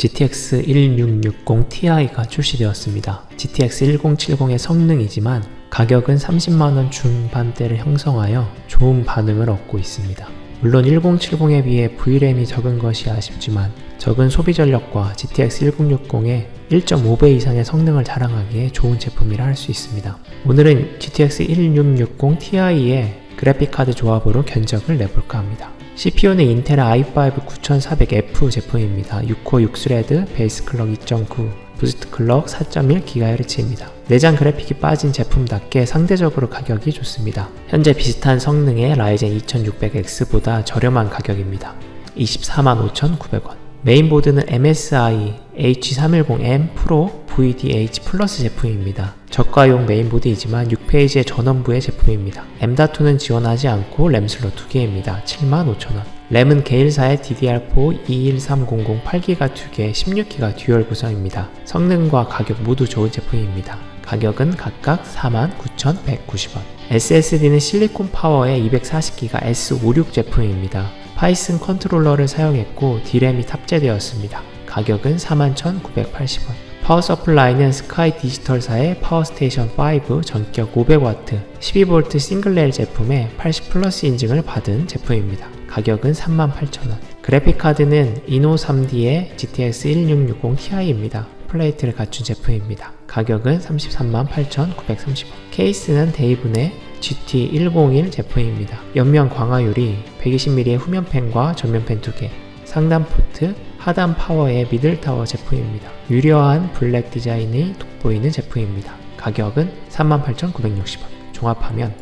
GTX 1660 Ti가 출시되었습니다. GTX 1070의 성능이지만 가격은 30만원 중반대를 형성하여 좋은 반응을 얻고 있습니다. 물론 1070에 비해 VRAM이 적은 것이 아쉽지만 적은 소비 전력과 GTX 1060의 1.5배 이상의 성능을 자랑하기에 좋은 제품이라 할 수 있습니다. 오늘은 GTX 1660 Ti의 그래픽카드 조합으로 견적을 내볼까 합니다. CPU는 인텔 i5 9400F 제품입니다. 6코어 6스레드, 베이스 클럭 2.9, 부스트 클럭 4.1GHz입니다. 내장 그래픽이 빠진 제품답게 상대적으로 가격이 좋습니다. 현재 비슷한 성능의 라이젠 2600X보다 저렴한 가격입니다. 245,900원. 메인보드는 MSI H310M Pro VDH 플러스 제품입니다. 저가용 메인보드이지만 6페이지의 전원부의 제품입니다. M.2는 지원하지 않고 램 슬롯 2개입니다. 75,000원. 램은 게일사의 DDR4 21300 8기가 2개, 16기가 듀얼 구성입니다. 성능과 가격 모두 좋은 제품입니다. 가격은 각각 49,190원. SSD는 실리콘 파워의 240기가 S56 제품입니다. 파이슨 컨트롤러를 사용했고 D램이 탑재되었습니다. 가격은 41,980원. 파워 서플라이는 스카이 디지털사의 파워스테이션 5 전격 500W 12V 싱글레일 제품에 80 플러스 인증을 받은 제품입니다. 가격은 38,000원. 그래픽 카드는 이노 3D의 GTX 1660 Ti입니다. 플레이트를 갖춘 제품입니다. 가격은 338,930원. 케이스는 데이븐의 GT101 제품입니다. 옆면 광화율이 120mm의 후면팬과 전면팬 2개, 상단 포트, 하단 파워의 미들타워 제품입니다. 유려한 블랙 디자인이 돋보이는 제품입니다. 가격은 38,960원. 종합하면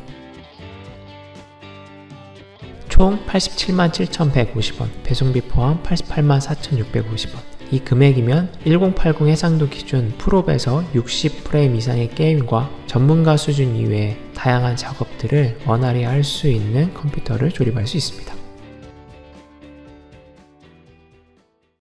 총 87만 7,150원, 배송비 포함 88만 4,650원. 이 금액이면 1080 해상도 기준 풀옵에서 60프레임 이상의 게임과 전문가 수준 이외의 다양한 작업들을 원활히 할 수 있는 컴퓨터를 조립할 수 있습니다.